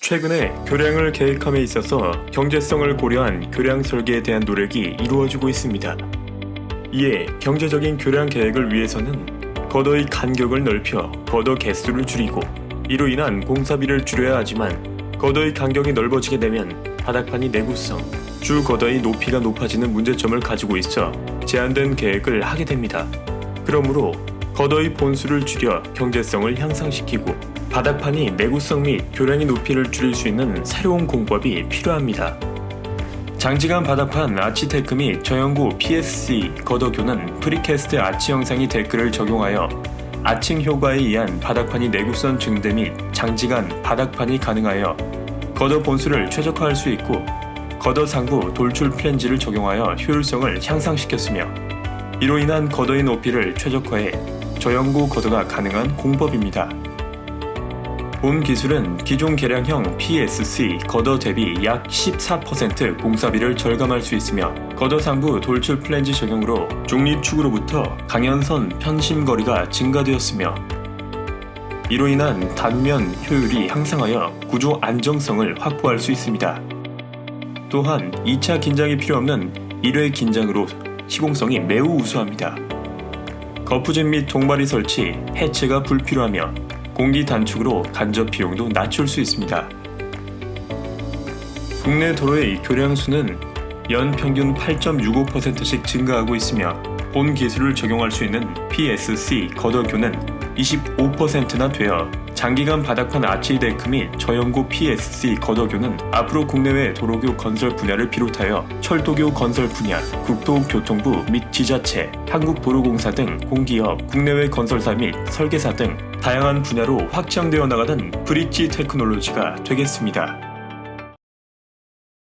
최근에 교량을 계획함에 있어서 경제성을 고려한 교량 설계에 대한 노력이 이루어지고 있습니다. 이에 경제적인 교량 계획을 위해서는 거더의 간격을 넓혀 거더 개수를 줄이고 이로 인한 공사비를 줄여야 하지만 거더의 간격이 넓어지게 되면 바닥판이 내구성, 주 거더의 높이가 높아지는 문제점을 가지고 있어 제한된 계획을 하게 됩니다. 그러므로 거더의 본수를 줄여 경제성을 향상시키고 바닥판이 내구성 및 교량의 높이를 줄일 수 있는 새로운 공법이 필요합니다. 장지간 바닥판 아치테크 및 저연구 PSC 거더교는 프리캐스트 아치 형상이 데크를 적용하여 아칭 효과에 의한 바닥판이 내구성 증대 및 장지간 바닥판이 가능하여 거더 본수를 최적화할 수 있고 거더 상부 돌출 플랜지를 적용하여 효율성을 향상시켰으며 이로 인한 거더의 높이를 최적화해 저연구 거더가 가능한 공법입니다. 본 기술은 기존 개량형 PSC 거더 대비 약 14% 공사비를 절감할 수 있으며 거더 상부 돌출 플랜지 적용으로 중립축으로부터 강연선 편심 거리가 증가되었으며 이로 인한 단면 효율이 향상하여 구조 안정성을 확보할 수 있습니다. 또한 2차 긴장이 필요 없는 1회 긴장으로 시공성이 매우 우수합니다. 거푸진 및 동바리 설치, 해체가 불필요하며 공기 단축으로 간접 비용도 낮출 수 있습니다. 국내 도로의 교량 수는 연 평균 8.65%씩 증가하고 있으며 본 기술을 적용할 수 있는 PSC 거더교는 25%나 되어 장기간 바닥판 아치데크 및 저연고 PSC 거더교는 앞으로 국내외 도로교 건설 분야를 비롯하여 철도교 건설 분야, 국토교통부 및 지자체, 한국도로공사 등 공기업, 국내외 건설사 및 설계사 등 다양한 분야로 확장되어 나가는 브릿지 테크놀로지가 되겠습니다.